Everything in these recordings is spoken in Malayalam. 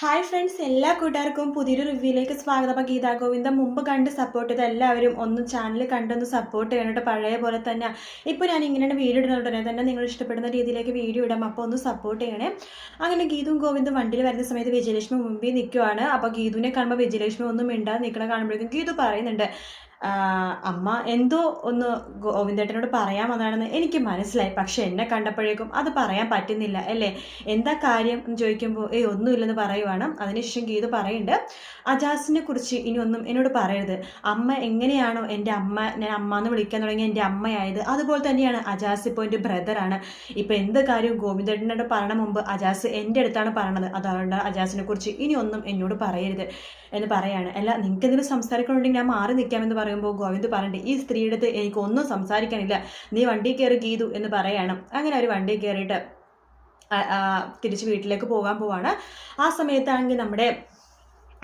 ഹായ് ഫ്രണ്ട്സ് എല്ലാ കൂട്ടുകാർക്കും പുതിയൊരു റിവ്യൂയിലേക്ക് സ്വാഗതം. അപ്പോൾ ഗീതാ ഗോവിന്ദം മുമ്പ് കണ്ട് സപ്പോർട്ട് ചെയ്ത എല്ലാവരും ഒന്ന് ചാനൽ കണ്ടൊന്ന് സപ്പോർട്ട് ചെയ്യണം പഴയ പോലെ തന്നെ ഇപ്പോൾ ഞാൻ ഇങ്ങനെയാണ് വീഡിയോ ഇടുന്നുണ്ടെങ്കിൽ തന്നെ നിങ്ങൾ ഇഷ്ടപ്പെടുന്ന രീതിയിലേക്ക് വീഡിയോ ഇടാം. അപ്പോൾ ഒന്ന് സപ്പോർട്ട് ചെയ്യണേ. അങ്ങനെ ഗീതും ഗോവിന്ദും വണ്ടിയിൽ വരുന്ന സമയത്ത് വിജയലക്ഷ്മി മുമ്പിൽ നിൽക്കുവാണ് അപ്പോൾ ഗീതുവിനെ കാണുമ്പോൾ വിജയലക്ഷ്മി ഒന്നും മിണ്ടാതെ നിൽക്കണ കാണുമ്പോഴേക്കും ഗീതു പറയുന്നുണ്ട് അമ്മ എന്തോ ഒന്ന് ഗോവിന്ദേട്ടനോട് പറയാൻ വന്നതാണെന്ന് എനിക്ക് മനസ്സിലായി. പക്ഷെ എന്നെ കണ്ടപ്പോഴേക്കും അത് പറയാൻ പറ്റുന്നില്ല അല്ലേ? എന്താ കാര്യം എന്ന് ചോദിക്കുമ്പോൾ ഏയ് ഒന്നുമില്ലെന്ന് പറയുവാണ്. അതിനുശേഷം ഗീത പറയുന്നുണ്ട് അജാസിനെ കുറിച്ച് ഇനി ഒന്നും എന്നോട് പറയരുത്. അമ്മ എങ്ങനെയാണോ എന്റെ അമ്മ ഞാൻ അമ്മ എന്ന് വിളിക്കാൻ തുടങ്ങി എന്റെ അമ്മയായത്. അതുപോലെ തന്നെയാണ് അജാസ് ഇപ്പോൾ എന്റെ ബ്രദറാണ്. ഇപ്പോൾ എന്ത് കാര്യവും ഗോവിന്ദേട്ടനോട് പറയണ മുമ്പ് അജാസ് എന്റെ അടുത്താണ് പറയണത്. അതുകൊണ്ട് അജാസിനെ കുറിച്ച് ഇനി ഒന്നും എന്നോട് പറയരുത് എന്ന് പറയാണ്. അല്ല നിങ്ങൾക്ക് എന്തെങ്കിലും സംസാരിക്കണമെങ്കിൽ ഞാൻ മാറി നിൽക്കാമെന്ന് പറയുമ്പോൾ ഗോവിന്ദ് പറഞ്ഞിട്ട് ഈ സ്ത്രീയുടെ എനിക്ക് ഒന്നും സംസാരിക്കാനില്ല. നീ വണ്ടി കയറി ഗീതു എന്ന് പറയാണ്. അങ്ങനെ അവർ വണ്ടി കയറിയിട്ട് തിരിച്ച് വീട്ടിലേക്ക് പോകാൻ പോവാണ്. ആ സമയത്താണെങ്കിൽ നമ്മുടെ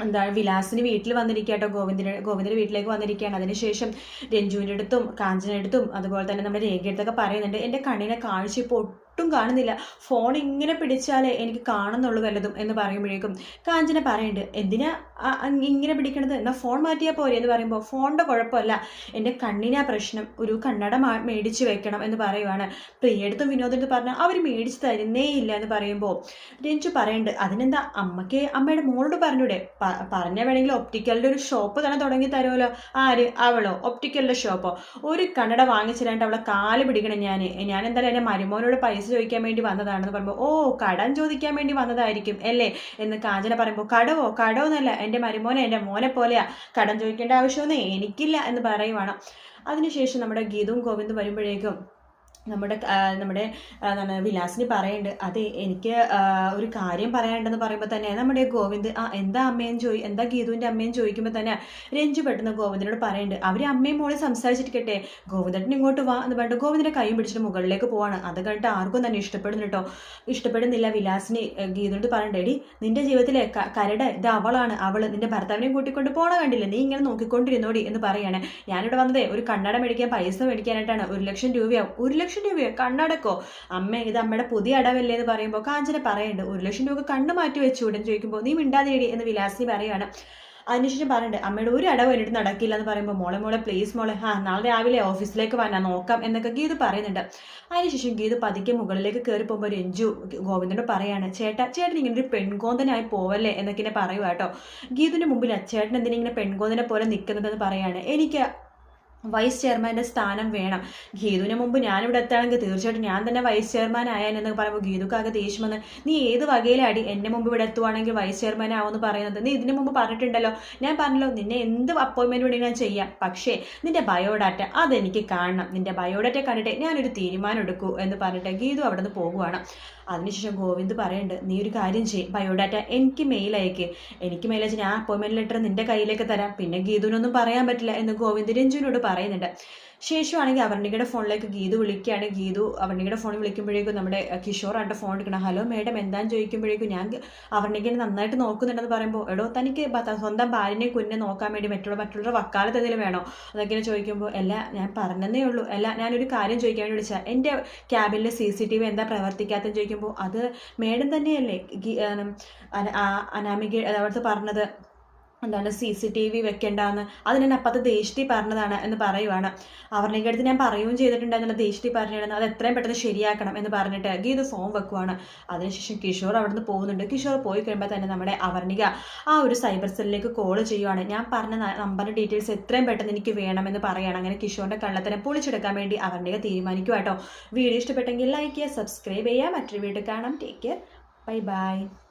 എന്താണ് വിലാസിന് വീട്ടിൽ വന്നിരിക്കട്ടോ ഗോവിന്ദന് ഗോവിന്ദന്റെ വീട്ടിലേക്ക് വന്നിരിക്കുകയാണ്. അതിനുശേഷം രഞ്ജുവിന്റെ അടുത്തും കാഞ്ചനടുത്തും അതുപോലെ തന്നെ നമ്മുടെ രേഖയടുത്തൊക്കെ പറയുന്നുണ്ട്. എന്റെ കണ്ണിനെ കാഴ്ച ഇപ്പോൾ ഒട്ടും കാണുന്നില്ല. ഫോൺ ഇങ്ങനെ പിടിച്ചാലേ എനിക്ക് കാണുന്നുള്ളൂ വല്ലതും എന്ന് പറയുമ്പോഴേക്കും കാഞ്ചന പറയുന്നുണ്ട് എന്തിനാ ഇങ്ങനെ പിടിക്കണത്? എന്നാൽ ഫോൺ മാറ്റിയാൽ പോരെ എന്ന് പറയുമ്പോൾ ഫോണിന്റെ കുഴപ്പമല്ല. എന്റെ കണ്ണിനാ പ്രശ്നം. ഒരു കണ്ണട മേടിച്ച് വെക്കണം എന്ന് പറയുവാണ്. പ്രിയടുത്തും വിനോദത്തും പറഞ്ഞാൽ അവർ മേടിച്ച് തരുന്നേ ഇല്ല എന്ന് പറയുമ്പോൾ രഞ്ജു പറയുന്നുണ്ട് അതിനെന്താ? അമ്മയ്ക്ക് അമ്മയുടെ മോളോട് പറഞ്ഞൂടെ? പറഞ്ഞ വേണമെങ്കിൽ ഒപ്റ്റിക്കലിന്റെ ഒരു ഷോപ്പ് തന്നെ തുടങ്ങി തരുമല്ലോ. ആര്? അവളോ? ഒപ്റ്റിക്കലിന്റെ ഷോപ്പോ ഒരു കണ്ണട വാങ്ങിച്ചില്ലാണ്ട് അവളെ കാൽ പിടിക്കണം ഞാൻ ഞാൻ എന്തായാലും എന്റെ മരുമോനോട് പൈസ പൈസ ചോദിക്കാൻ വേണ്ടി വന്നതാണെന്ന് പറയുമ്പോൾ ഓ കടം ചോദിക്കാൻ വേണ്ടി വന്നതായിരിക്കും അല്ലേ? എന്ന് കാഞ്ചന പറയുമ്പോൾ കടവോ? കടവോ എന്നല്ല എന്റെ മരുമോനെ എന്റെ മോനെ പോലെയാ. കടം ചോദിക്കേണ്ട ആവശ്യമൊന്നും എനിക്കില്ല എന്ന് പറയുവാണ്. അതിനുശേഷം നമ്മുടെ ഗീതവും ഗോവിന്ദും വരുമ്പോഴേക്കും നമ്മുടെ നമ്മുടെ വിലാസിന് പറയുന്നുണ്ട് അതെ എനിക്ക് ഒരു കാര്യം പറയാനുണ്ടെന്ന് പറയുമ്പോൾ തന്നെ നമ്മുടെ ഗോവിന്ദ് ആ എന്താ അമ്മയും ചോദി എന്താ ഗീതുവിന്റെ അമ്മയും ചോദിക്കുമ്പോൾ തന്നെ രഞ്ജു പെട്ടെന്ന് ഗോവിന്ദനോട് പറയുന്നുണ്ട് അവർ അമ്മയും മോളെ സംസാരിച്ചിരിക്കട്ടെ ഗോവിന്ദട്ടൻ ഇങ്ങോട്ട് വാ എന്ന് പറഞ്ഞിട്ട് ഗോവിന്ദന്റെ കൈയും പിടിച്ചിട്ട് മുകളിലേക്ക് പോവാണ്. അത് കണ്ടിട്ട് ആർക്കും തന്നെ ഇഷ്ടപ്പെടുന്നു കേട്ടോ ഇഷ്ടപ്പെടുന്നില്ല വിലാസിന് ഗീതുവിനോട് പറയണ്ടേ എടി നിന്റെ ജീവിതത്തിലെ കരട് ഇത് അവളാണ് അവൾ നിന്റെ ഭർത്താവിനെയും കൂട്ടിക്കൊണ്ട് പോണ കണ്ടില്ല നീ ഇങ്ങനെ നോക്കിക്കൊണ്ടിരുന്നോടി എന്ന് പറയാണ്. ഞാനിവിടെ വന്നതേ ഒരു കണ്ണട മേടിക്കാൻ പൈസ മേടിക്കാനായിട്ടാണ് ഒരു ലക്ഷം രൂപയാവും. ഒരു ലക്ഷം ലക്ഷം രൂപയോ? കണ്ണടക്കോ? അമ്മ ഇത് അമ്മയുടെ പുതിയ അടവല്ലേ എന്ന് പറയുമ്പോൾ കാഞ്ചന പറയുന്നുണ്ട് ഒരു ലക്ഷം രൂപ കണ്ണ് മാറ്റി വെച്ചു ഉടൻ ചോദിക്കുമ്പോൾ നീ മിണ്ടാതേടി എന്ന് വിലാസി പറയാണ് അതിനുശേഷം പറയുന്നുണ്ട് അമ്മയുടെ ഒരു അടവ് എന്നിട്ട് നടക്കില്ല എന്ന് പറയുമ്പോൾ മോളെ മോളെ പ്ലീസ് മോളെ ആ നാളെ രാവിലെ ഓഫീസിലേക്ക് വന്നാ നോക്കാം എന്നൊക്കെ ഗീത് പറയുന്നുണ്ട്. അതിനുശേഷം ഗീത് പതുക്കെ മുകളിലേക്ക് കയറി പോകുമ്പോൾ രഞ്ജു ഗോവിന്ദനോട് പറയാണ് ചേട്ടാ ചേട്ടൻ ഇങ്ങനെ ഒരു പെൺകോന്തനായി പോവല്ലേ എന്നൊക്കെ പറയുക കേട്ടോ. ഗീതിന്റെ മുമ്പിൽ ചേട്ടൻ എന്തിനിങ്ങനെ പെൺകോന്തനെ പോലെ നിൽക്കുന്നതെന്ന് പറയാണ്. എനിക്ക് വൈസ് ചെയർമാന്റെ സ്ഥാനം വേണം. ഗീതുവിന് മുമ്പ് ഞാനിവിടെ എത്താണെങ്കിൽ തീർച്ചയായിട്ടും ഞാൻ തന്നെ വൈസ് ചെയർമാൻ ആയാലെന്ന് പറയുമ്പോൾ ഗീതുക്കാകെ ദേഷ്യമെന്ന്. നീ ഏത് വകയിലടി എന്നെ മുമ്പ് ഇവിടെ എത്തുവാണെങ്കിൽ വൈസ് ചെയർമാൻ ആവുമെന്ന് പറയുന്നത്? നീ ഇതിനു മുമ്പ് പറഞ്ഞിട്ടുണ്ടല്ലോ. ഞാൻ പറഞ്ഞല്ലോ നിന്നെ എന്ത് അപ്പോയിൻമെന്റ് വേണ്ടി ഞാൻ ചെയ്യാം. പക്ഷേ നിന്റെ ബയോഡാറ്റ അതെനിക്ക് കാണണം. നിന്റെ ബയോഡാറ്റ കണ്ടിട്ട് ഞാനൊരു തീരുമാനം എടുക്കൂ എന്ന് പറഞ്ഞിട്ട് ഗീതു അവിടെ നിന്ന് പോകുവാണ്. അതിനുശേഷം ഗോവിന്ദ് പറയുന്നുണ്ട് നീ ഒരു കാര്യം ചെയ്യും. ബയോഡാറ്റ എനിക്ക് മെയിൽ അയക്ക്. എനിക്ക് മെയിൽ അയച്ച് ഞാൻ അപ്പോയിൻമെന്റ് ലെറ്റർ നിന്റെ കയ്യിലേക്ക് തരാം. പിന്നെ ഗീതുവിനൊന്നും പറയാൻ പറ്റില്ല എന്ന് ഗോവിന്ദ് രഞ്ജുവിനോട് പറയുന്നുണ്ട്. ശേഷമാണെങ്കിൽ അവർണികയുടെ ഫോണിലേക്ക് ഗീതു വിളിക്കുകയാണ്. ഗീതു അവർണികയുടെ ഫോണിൽ വിളിക്കുമ്പോഴേക്കും നമ്മുടെ കിഷോർ ആണ്ട് ഫോൺ എടുക്കണം. ഹലോ മേഡം എന്താന്ന് ചോദിക്കുമ്പോഴേക്കും ഞാൻ അവർണികനെ നന്നായിട്ട് നോക്കുന്നുണ്ടെന്ന് പറയുമ്പോൾ എടോ തനിക്ക് സ്വന്തം ഭാര്യനെ കുഞ്ഞെ നോക്കാൻ വേണ്ടി മറ്റുള്ള മറ്റുള്ള വക്കാലത്ത് എന്തെങ്കിലും വേണോ? അതൊക്കെ ചോദിക്കുമ്പോൾ അല്ല ഞാൻ പറഞ്ഞതേ ഉള്ളൂ. അല്ല ഞാനൊരു കാര്യം ചോദിക്കാൻ വേണ്ടി വിളിച്ചാൽ എന്റെ ക്യാബിനിലെ സി സി ടി വി എന്താ പ്രവർത്തിക്കാത്തെന്ന് ചോദിക്കുമ്പോൾ അത് മേഡം തന്നെയല്ലേ? അനാമിക അവിടുത്തെ പറഞ്ഞത് എന്താണ് സി സി ടി വി വെക്കേണ്ടെന്ന്. അത് ഞാൻ അപ്പത്തെ ദേഷ്ടി പറഞ്ഞതാണ് എന്ന് പറയുവാണ്. അവരുടെ അടുത്ത് ഞാൻ പറയുകയും ചെയ്തിട്ടുണ്ടായിരുന്നില്ല ദേഷ്ടി പറഞ്ഞിരുന്നു. അത് എത്രയും പെട്ടെന്ന് ശരിയാക്കണം എന്ന് പറഞ്ഞിട്ട് ഗീത് ഫോം വെക്കുവാണ്. അതിനുശേഷം കിഷോർ അവിടുന്ന് പോകുന്നുണ്ട്. കിഷോർ പോയി കഴിയുമ്പോൾ തന്നെ നമ്മുടെ അവർണിക ആ ഒരു സൈബർ സെല്ലിലേക്ക് കോൾ ചെയ്യുവാണ്. ഞാൻ പറഞ്ഞ നമ്പറിന്റെ ഡീറ്റെയിൽസ് എത്രയും പെട്ടെന്ന് എനിക്ക് വേണമെന്ന് പറയുകയാണ് അങ്ങനെ കിഷോറിന്റെ കള്ളത്തിനെ പൊളിച്ചെടുക്കാൻ വേണ്ടി അവർണിക തീരുമാനിക്കുക കേട്ടോ വീഡിയോ ഇഷ്ടപ്പെട്ടെങ്കിൽ ലൈക്ക് ചെയ്യുക സബ്സ്ക്രൈബ് ചെയ്യുക. മറ്റൊരു വീഡിയോ കാണാം. Take care bye bye